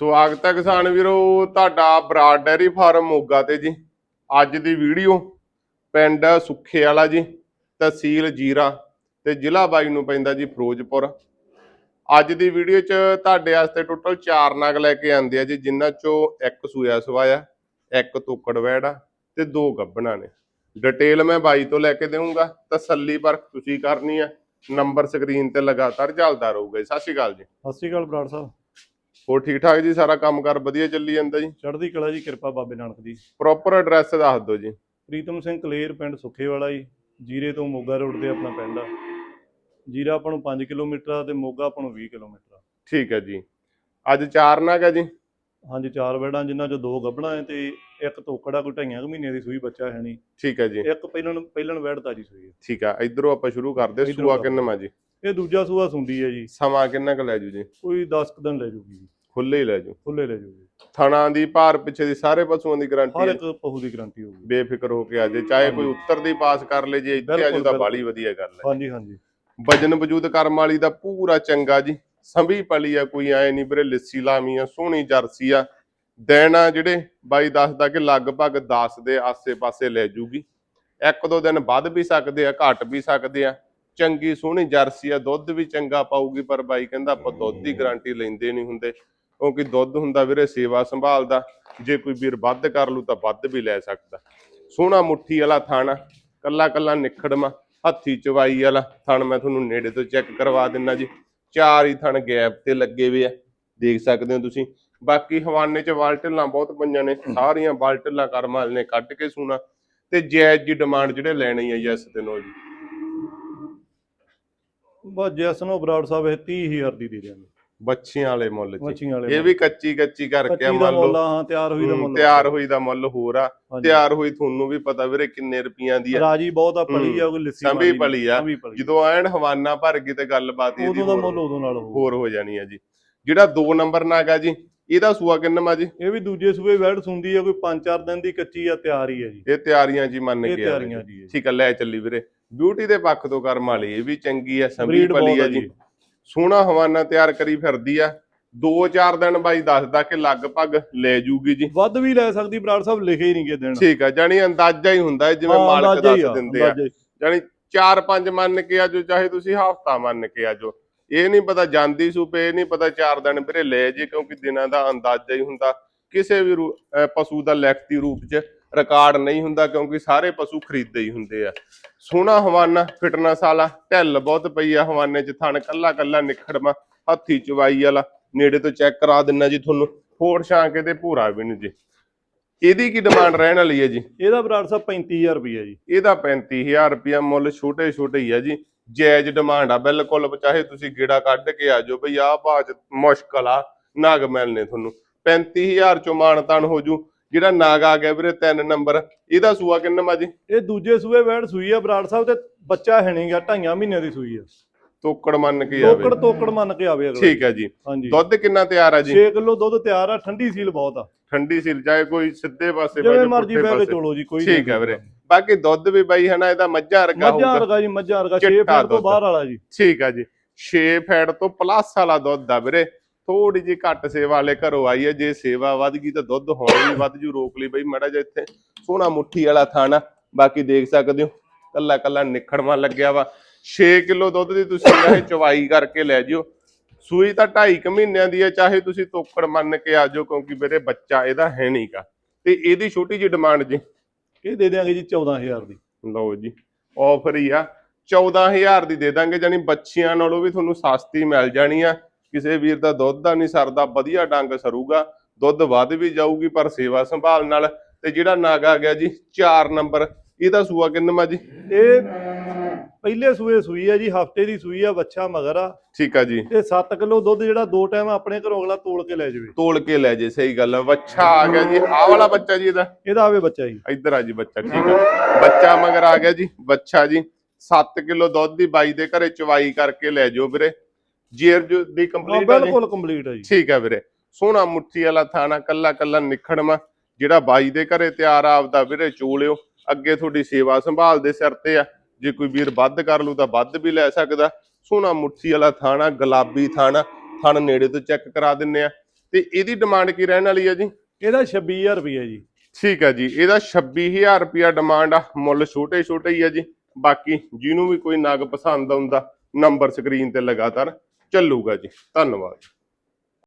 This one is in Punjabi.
ਸਵਾਗਤ ਹੈ ਕਿਸਾਨ ਵੀਰੋ, ਤੁਹਾਡਾ ਬਰਾਡ ਡੈਰੀ ਫਾਰਮ ਮੋਗਾ ਤੇ ਜੀ। ਅੱਜ ਦੀ ਵੀਡੀਓ ਪਿੰਡ ਸੁੱਖੇ ਵਾਲਾ ਜੀ, ਤਹਿਸੀਲ ਜੀਰਾ ਤੇ ਜ਼ਿਲ੍ਹਾ ਬਾਈ ਨੂੰ ਪੈਂਦਾ ਜੀ ਫਿਰੋਜ਼ਪੁਰ। ਅੱਜ ਦੀ ਵੀਡੀਓ 'ਚ ਤੁਹਾਡੇ ਵਾਸਤੇ ਟੋਟਲ 4 ਨਗ ਲੈ ਕੇ ਆਂਦੇ ਆ ਜੀ, ਜਿਨ੍ਹਾਂ 'ਚੋਂ ਇੱਕ ਸੂਆ ਸਵਾਇਆ ਇੱਕ ਤੋਕੜ ਵੈੜਾ ਤੇ ਦੋ ਗੱਬਣਾ ਨੇ। ਡਿਟੇਲ ਮੈਂ ਬਾਈ ਤੋਂ ਲੈ ਕੇ ਦੇਵਾਂਗਾ ਤਸੱਲੀ ਪਰਖ ਤੁਸੀਂ ਕਰਨੀ ਹੈ ਨੰਬਰ ਸਕਰੀਨ ਤੇ ਲਗਾਤਾਰ ਚੱਲਦਾ ਰਹੂਗਾ ਜੀ। ਸਤਿ ਸ਼੍ਰੀ ਅਕਾਲ ਜੀ। ਸਤਿ ਸ਼੍ਰੀ ਅਕਾਲ ਬਰਾੜ ਸਾਹਿਬ। ਹੋਰ ਠੀਕ ਠਾਕ ਜੀ ਸਾਰਾ ਕੰਮਕਾਰ ਵਧੀਆ ਚੱਲੀ ਜਾਂਦਾ ਜੀ? ਚੜ੍ਹਦੀ ਕਲਾ ਜੀ ਕਿਰਪਾ ਬਾਬੇ ਨਾਨਕ ਦੀ। ਪ੍ਰੋਪਰ ਐਡਰੈਸ ਦੱਸ ਦਿਓ ਜੀ। ਪ੍ਰੀਤਮ ਸਿੰਘ ਕਲੇਰ ਪਿੰਡ ਸੁੱਖੇਵਾਲਾ ਜੀ ਜੀਰੇ ਤੋਂ ਮੋਗਾ ਰੋਡ ਤੇ ਆਪਣਾ ਪਿੰਡ ਆ। ਜੀਰਾ ਆਪਾਂ ਨੂੰ 5 ਕਿਲੋਮੀਟਰ ਆ ਤੇ ਮੋਗਾ ਆਪਾਂ ਨੂੰ 20 ਕਿਲੋਮੀਟਰ ਆ। ਠੀਕ ਹੈ ਜੀ। ਅੱਜ ਚਾਰ ਨਗ ਹੈ ਜੀ? ਹਾਂਜੀ ਚਾਰ ਬੈੜਾਂ ਜਿਨ੍ਹਾਂ ਚੋਂ ਦੋ ਗੱਭਣਾ ਹੈ ਤੇ ਇੱਕ ਤੋਕੜਾ ਕੋਈ ਢਾਈਆਂ ਕੁ ਮਹੀਨੇ ਦੀ ਸੂਈ ਬੱਚਾ ਹੈ ਨਹੀਂ। ਠੀਕ ਹੈ ਜੀ। ਇੱਕ ਪਹਿਲਣ ਪਹਿਲਣ ਵੈੜ ਤਾਜੀ ਸੂਈ ਹੈ। ਠੀਕ ਆ ਇਧਰੋਂ ਆਪਾਂ ਸ਼ੁਰੂ ਕਰਦੇ ਸੂਆ। ਕਿੰਨਾ ਜੀ? ਇਹ ਦੂਜਾ ਸੂਆ ਸੁੰਡੀ ਹੈ ਜੀ। ਸਮਾਂ ਕਿੰਨਾ ਕੁ ਲੈ ਜੂ ਜੀ? ਕੋਈ 10 ਕੁ ਦਿਨ ਲੈ ਜੂਗੀ ਜੀ। ਖੁੱਲੇ ਹੀ ਲੈ ਜੂ ਖੁੱਲੇ ਲੈ ਜੂਗੀ ਥਣਾ ਦੀ ਭਾਰ ਪਿੱਛੇ ਦੀ ਸਾਰੇ ਪਸ਼ੂਆਂ ਦੀ ਗਾਰੰਟੀ ਹਰ ਹੈ। ਇੱਕ ਪਹੂ ਦੀ ਗਾਰੰਟੀ ਹੋਊਗੀ ਬੇਫਿਕਰ ਹੋ ਕੇ ਆ ਜੇ ਚਾਹੇ ਕੋਈ ਉੱਤਰ ਦੀ ਪਾਸ ਕਰ ਲੇ ਜੇ ਇੱਥੇ ਆ ਬਿਲਕੁਲ, ਜੂ ਤਾਂ ਬਿਲਕੁਲ। ਬਾਲੀ ਵਧੀਆ ਗੱਲ ਹੈ। ਹਾਂਜੀ ਹਾਂਜੀ। ਵਜਨ ਵਜੂਦ ਕਰਮ ਵਾਲੀ ਦਾ ਪੂਰਾ ਚੰਗਾ ਜੀ। ਸੰਭੀ ਪਲੀ ਆ ਕੋਈ ਐ ਨਹੀਂ ਵੀਰੇ ਲਿੱਸੀ ਲਾਮੀ ਆ ਸੋਹਣੀ ਜਰਸੀ ਆ। ਆ ਜਿਹੜੇ ਬਾਈ ਦੱਸਦਾ ਕਿ ਲਗਭਗ 10 ਦੇ ਆਸੇ-ਪਾਸੇ ਲੈ ਜੂਗੀ। ਇੱਕ ਦੋ ਦਿਨ ਵੱਧ ਵੀ ਸਕਦੇ ਆ ਘਟ ਵੀ ਸਕਦੇ ਆ। ਚੰਗੀ ਸੋਹਣੀ ਜਰਸੀ ਆ ਦੁੱਧ ਵੀ ਚੰਗਾ ਪਾਊਗੀ ਪਰ ਬਾਈ ਕਹਿੰਦਾ ਆਪਾਂ ਦੁੱਧ ਦੀ ਗਾਰੰਟੀ ਲੈਂਦੇ ਨਹੀਂ ਹੁੰਦੇ। ਕਿਉਂਕਿ ਦੁੱਧ ਹੁੰਦਾ ਵੀਰੇ, ਸੇਵਾ ਸੰਭਾਲਦਾ, ਜੇ ਕੋਈ ਵੀਰ ਵੱਧ ਕਰ ਲੂ ਤਾਂ ਵੱਧ ਵੀ ਲੈ ਸਕਦਾ। ਸੋਹਣਾ ਮੁੱਠੀ ਵਾਲਾ ਥਾਣਾ, ਕੱਲਾ ਕੱਲਾ ਨਿਖੜਮਾ ਹੱਥੀ ਚਵਾਈ ਵਾਲਾ ਥਣ ਮੈਂ ਤੁਹਾਨੂੰ ਨੇੜੇ ਤੋਂ ਚੈੱਕ ਕਰਵਾ ਦਿੰਨਾ ਜੀ। ਚਾਰ ਹੀ ਥਣ ਗੈਪ ਤੇ ਲੱਗੇ ਹੋਏ ਆ, ਦੇਖ ਸਕਦੇ ਹੋ ਤੁਸੀਂ। ਬਾਕੀ ਹਵਾਨੇ ਚ ਵਾਲਟਲਾਂ ਬਹੁਤ ਪਈਆਂ ਨੇ, ਸਾਰੀਆਂ ਵਾਲਟਲਾਂ ਕਰਮਾਲ ਨੇ, ਕੱਢ ਕੇ ਸੂਣਾ। ਤੇ ਜੈਜ਼ ਜੀ ਡਿਮਾਂਡ ਜਿਹੜੇ ਲੈਣੀ ਹੈ ਯੈਸ ਤੇ ਨੋ ਜੀ। ਬਸ ਜੈਸ ਨੂੰ ਬਰਾੜ ਸਾਹਿਬ ਇਹ 30000 ਦੀ ਦੇ ਦਿਆਂਗੇ। ਬੱਚੀਆਂ ਵਾਲੇ ਮੁੱਲ ਵਾਲੇ ਇਹ ਵੀ ਕੱਚੀ ਕੱਚੀ ਕਰਕੇ ਕੱਚੀ ਆ, ਦਾ ਮੰਨ ਮੁੱਲ ਲਓ। ਆ, ਹਾਂ ਤਿਆਰ ਹੋਈ ਦਾ ਮੁੱਲ। ਤਿਆਰ ਹੋਈ ਦਾ ਮੁੱਲ ਹੋਰ ਆ। ਹਾਂਜੀ। ਤਿਆਰ ਹੋਈ ਤੁਹਾਨੂੰ ਵੀ ਪਤਾ ਵੀਰੇ ਕਿੰਨੇ ਰੁਪਈਆਂ ਦੀ ਆ। ਰਾਜੀ ਬਹੁਤ ਆ ਪਲੀ ਆ ਕੋਈ ਲੱਸੀ ਸੰਭੀ ਪਲੀ ਆ। ਸੰਭੀ ਪਲੀ। ਜਦੋਂ ਐਨ ਹਵਾਨਾ ਭਰ ਗਈ ਤੇ ਗੱਲਬਾਤ ਇਹਦੀ ਉਦੋਂ ਦਾ ਹੋਰ ਮੁੱਲ ਉਦੋਂ ਨਾਲ ਹੋਊ ਹੋਰ ਹੋ ਜਾਣੀ ਆ ਜੀ। ਜਿਹੜਾ 2 ਨੰਬਰ ਨਾਗਾ ਜੀ ਇਹਦਾ ਸੂਆ ਕਿੰਨਾ ਜੀ? ਇਹ ਵੀ ਦੂਜੇ ਸੂਬੇ ਵੈੜ ਸੁੰਦੀ ਆ ਕੋਈ 5-4 ਦਿਨ ਦੀ ਕੱਚੀ ਆ ਤਿਆਰ ਹੀ ਆ ਜੀ। ਇਹ ਤਿਆਰੀਆਂ ਜੀ ਮੰਨ ਇਹ ਕੇ ਆ ਤਿਆਰੀਆਂ ਜੀ। ਠੀਕ ਆ ਲੈ ਚੱਲੀ ਵੀਰੇ। ਬਿਊਟੀ ਦੇ ਪੱਖ ਤੋਂ ਕਰਮ ਵਾਲੀ ਇਹ ਵੀ ਚੰਗੀ ਆ ਸੰਭੀ ਬਰੀਡ ਪਲੀ ਬਹੁਤ ਆ ਜੀ। ਜੀ। ਸੋਹਣਾ ਹਵਾਨਾ ਤਿਆਰ ਕਰੀ ਫਿਰਦੀ ਆ। 2-4 ਦਿਨ ਬਾਈ ਦੱਸਦਾ ਕਿ ਲਗਭਗ ਲੈ ਜੂਗੀ ਜੀ। ਵੱਧ ਵੀ ਲੈ ਸਕਦੀ ਬਰਾੜ ਸਾਹਿਬ ਲਿਖੇ ਹੀ ਨਹੀਂ ਗੇ ਦਿਨ। ਠੀਕ ਆ ਜਾਨੀ ਅੰਦਾਜ਼ਾ ਹੀ ਹੁੰਦਾ ਜਿਵੇਂ ਮਾਲਕ ਦੱਸ ਆ, ਦਿੰਦੇ ਆ। ਜਾਨੀ 4-5 ਮੰਨ ਕੇ ਆਜੋ ਚਾਹੇ ਤੁਸੀਂ ਹਫਤਾ ਮੰਨ ਕੇ ਆਜੋ ਇਹ ਨਹੀਂ ਪਤਾ ਜਾਂਦੀ ਸੂਪੇ ਇਹ ਨਹੀਂ ਪਤਾ 4 ਦਿਨ ਵੀਰੇ ਲੈ ਜੇ ਕਿਉਂਕਿ ਦਿਨਾਂ ਦਾ ਅੰਦਾਜ਼ਾ ਹੀ ਹੁੰਦਾ। ਕਿਸੇ ਵੀ ਪਸ਼ੂ ਦਾ ਲਿਖਤੀ ਰੂਪ 'ਚ ਰਿਕਾਰਡ ਨਹੀਂ ਹੁੰਦਾ ਕਿਉਂਕਿ ਸਾਰੇ ਪਸ਼ੂ ਖਰੀਦੇ ਹੀ ਹੁੰਦੇ ਆ। ਸੋਹਣਾ ਹਵਾਨਾ ਫਿਟਨੈਸ ਵਾਲਾ ਢਿੱਲ ਬਹੁਤ ਪਈ ਆ ਹਵਾਨੇ 'ਚ ਥਣ ਕੱਲਾ ਕੱਲਾ ਨਿਖੜਮਾ ਹੱਥੀ ਚਵਾਈ ਵਾਲਾ ਨੇੜੇ ਤੋਂ ਚੈੱਕ ਕਰਾ ਦਿੰਨਾ ਜੀ ਤੁਹਾਨੂੰ ਫੋੜ ਛਾਂਕੇ ਤੇ ਭੂਰਾ ਵੀ ਨਹੀਂ ਜੀ। ਇਹਦੀ ਕੀ ਡਿਮਾਂਡ ਰਹਿਣ ਵਾਲੀ ਹੈ ਜੀ? ਇਹਦਾ ਬਰਾੜ ਸਾਹਿਬ 35000 ਰੁਪਈਆ ਜੀ। ਇਹਦਾ 35000 ਰੁਪਇਆ ਮੁੱਲ ਛੋਟੇ ਛੋਟੇ ਹੀ ਆ ਜੀ। ਜਾਇਜ਼ ਡਿਮਾਂਡ ਆ ਬਿਲਕੁਲ ਚਾਹੇ ਤੁਸੀਂ ਗੇੜਾ ਕੱਢ ਕੇ ਆ ਜਾਓ ਬਈ ਆਹ ਭਾਅ ਚ ਮੁਸ਼ਕਲ ਆ ਨਾਗ ਮਿਲਨੇ ਤੁਹਾਨੂੰ। 35000 ਚੋਂ ਮਾਨਤਾਨ ਹੋ ਜੂ ਜਿਹੜਾ ਨਾਗ ਆ ਗਿਆ ਵੀਰੇ 3 ਨੰਬਰ। ਇਹਦਾ ਸੂਆ ਕਿੰਨਾ ਮਾ ਜੀ ਇਹ ਦੂਜੇ ਸੂਬੇ ਵੈੜ ਸੂਈ ਆ ਬਰਾੜ ਸਾਹਿਬ ਤੇ ਬੱਚਾ ਹੈ ਨਹੀਂਗਾ ਢਾਈਆਂ ਮਹੀਨਿਆਂ ਦੀ ਸੂਈ ਆ। ਤੋਕੜ ਮੰਨ ਕੇ ਤੋਕੜ ਆਵੇ। ਤੋਕੜ ਮੰਨ ਕੇ ਆਵੇ ਅਗਲਾ। ਠੀਕ ਹੈ ਜੀ। ਦੁੱਧ ਕਿੰਨਾ ਤਿਆਰ ਆ ਜੀ? 6 ਕਿਲੋ ਦੁੱਧ ਤਿਆਰ ਆ ਠੰਡੀ ਸੀਲ ਬਹੁਤ ਆ। ਠੰਡੀ ਸਿਰ ਚਾਹੇ ਕੋਈ ਸਿੱਧੇ ਪਾਸੇ ਜਿਵੇਂ ਮਰਜ਼ੀ ਬਹਿ ਕੇ। ਚੋਲੋ ਜੀ ਕੋਈ ਠੀਕ ਹੈ ਵੀਰੇ। ਬਾਕੀ ਦੁੱਧ ਵੀ ਬਾਈ ਹਨਾ ਇਹਦਾ ਮੱਝਾਂ ਵਰਗਾ ਮੱਝਾਂ ਹੋਊਗਾ। ਵਰਗਾ ਜੀ ਮੱਝਾਂ ਵਰਗਾ 6 ਚਿੱਟਾ ਫੀਟ ਤੋਂ। ਬਾਹਰ ਵਾਲਾ ਜੀ। ਠੀਕ ਆ ਜੀ। 6 ਫੈਟ ਤੋਂ ਪਲੱਸ ਵਾਲਾ ਦੁੱਧ ਆ ਵੀਰੇ। ਥੋੜੀ ਜਿਹੀ ਘੱਟ ਸੇਵਾ ਵਾਲੇ ਘਰੋਂ ਆਈ ਹੈ ਜੇ ਸੇਵਾ ਵੱਧ ਗਈ ਤਾਂ ਦੁੱਧ ਹੁਣ ਵੀ ਵੱਧ ਜੂ ਰੋਕ ਲਈ ਬਈ ਮੜਾ ਜਿਹਾ ਇੱਥੇ ਸੋਹਣਾ ਮੁੱਠੀ ਵਾਲਾ ਥਾਣਾ ਬਾਕੀ ਦੇਖ ਸਕਦੇ ਹੋ ਕੱਲਾ ਕੱਲਾ ਨਿਖੜਵਾ ਲੱਗਿਆ ਵਾ। 6 ਕਿਲੋ ਦੁੱਧ ਦੀ ਤੁਸੀਂ ਇਹ ਚਵਾਈ ਕਰਕੇ ਲੈ ਜਿਓ ਸੂਈ ਤਾਂ 2.5 ਮਹੀਨਿਆਂ ਦੀ ਹੈ ਚਾਹੇ ਤੁਸੀਂ ਤੋਕੜ ਮੰਨ ਕੇ ਆ ਜਾਓ ਕਿਉਂਕਿ ਵੀਰੇ ਬੱਚਾ ਇਹਦਾ ਹੈ ਨਹੀਂਗਾ ਤੇ ਇਹਦੀ ਛੋਟੀ ਜਿਹੀ ਡਿਮਾਂਡ ਜੀ। ਇਹ ਦੇ ਦਿਆਂਗੇ ਜੀ 14000 ਦੀ। ਲਓ ਜੀ ਆਫਰ ਹੀ ਆ। 14000 ਦੀ ਦੇ ਦਾਂਗੇ ਜਾਨੀ ਬੱਚਿਆਂ ਨਾਲੋਂ ਵੀ ਤੁਹਾਨੂੰ ਸਸਤੀ ਮਿਲ ਜਾਣੀ ਆ। ਕਿਸੇ ਵੀਰ ਦਾ ਦੁੱਧ ਦਾ ਨਹੀਂ ਸਰਦਾ ਵਧੀਆ ਡੰਗ ਸਰੂਗਾ ਦੁੱਧ ਵੱਧ ਵੀ ਜਾਊਗੀ ਪਰ ਸੇਵਾ ਸੰਭਾਲ ਨਾਲ। ਤੇ ਜਿਹੜਾ ਨਾਗ ਆ ਗਿਆ ਜੀ 4 ਨੰਬਰ ਇਹਦਾ ਸੂਆ ਕਿੰਨਵਾ ਜੀ? ਇਹ ਪਹਿਲੇ ਸੂਏ ਸੂਈ ਆ ਜੀ ਹਫ਼ਤੇ ਦੀ ਸੂਈ ਆ ਬੱਚਾ ਮਗਰ ਆ। ਠੀਕ ਆ ਜੀ। ਤੇ 7 ਕਿਲੋ ਦੁੱਧ ਜਿਹੜਾ ਦੋ ਟਾਈਮ ਆਪਣੇ ਘਰੋਂ ਅਗਲਾ ਤੋਲ ਕੇ ਲੈ ਜਾਵੇ। ਤੋਲ ਕੇ ਲੈ ਜੇ ਸਹੀ ਗੱਲ ਆ। ਬੱਚਾ ਆ ਗਿਆ ਜੀ ਆਹ ਵਾਲਾ ਬੱਚਾ ਜੀ ਇਹਦਾ? ਇਹਦਾ ਆਵੇ ਬੱਚਾ ਜੀ। ਇੱਧਰ ਆ ਜੀ ਬੱਚਾ ਠੀਕ ਆ। ਬੱਚਾ ਮਗਰ ਆ ਗਿਆ ਜੀ ਬੱਚਾ ਜੀ। 7 ਕਿਲੋ ਦੁੱਧ ਦੀ ਬਾਈ ਦੇ ਘਰੇ ਚਵਾਈ ਕਰਕੇ ਲੈ ਜਾਓ ਵੀਰੇ। ਜੇਰ ਦੀ ਕੰਪਲੀਟ ਆ ਜੀ। ਬਿਲਕੁਲ ਕੰਪਲੀਟ ਆ ਜੀ। ਠੀਕ ਹੈ ਵੀਰੇ। ਸੋਹਣਾ ਮੁੱਠੀ ਵਾਲਾ ਥਾਣਾ ਕੱਲਾ ਕੱਲਾ ਨਿਖੜਮਾ ਜਿਹੜਾ ਬਾਈ ਦੇ ਘਰੇ ਤਿਆਰ ਆ ਆਪਦਾ ਵੀਰੇ ਚੋਲਿਓ। ਅੱਗੇ ਤੁਹਾਡੀ ਸੇਵਾ ਸੰਭਾਲ ਦੇ ਸਿਰ ਤੇ ਆ। ਜੇ ਕੋਈ ਵੀਰ ਵੱਧ ਕਰ ਲੂ ਤਾਂ ਵੱਧ ਵੀ ਲੈ ਸਕਦਾ। ਸੋਹਣਾ ਮੁੱਠੀ ਵਾਲਾ ਥਾਣਾ ਗੁਲਾਬੀ ਥਾਣਾ ਥਣ ਨੇੜੇ ਤੋਂ ਚੈੱਕ ਕਰਾ ਦਿੰਨੇ ਆ। ਤੇ ਇਹਦੀ ਡਿਮਾਂਡ ਕੀ ਰਹਿਣ ਵਾਲੀ ਆ ਜੀ? ਇਹਦਾ 26000 ਰੁਪਏ ਜੀ। ਠੀਕ ਹੈ ਜੀ। ਇਹਦਾ 26000 ਰੁਪਿਆ ਡਿਮਾਂਡ ਆ। ਮੁੱਲ ਛੋਟੇ ਛੋਟੇ ਹੀ ਆ ਜੀ। ਬਾਕੀ ਜਿਹਨੂੰ ਵੀ ਕੋਈ ਨਗ ਪਸੰਦ ਆਉਂਦਾ ਨੰਬਰ ਸਕਰੀਨ ਤੇ ਲਗਾਤਾਰ ਚੱਲੂਗਾ ਜੀ। ਧੰਨਵਾਦ।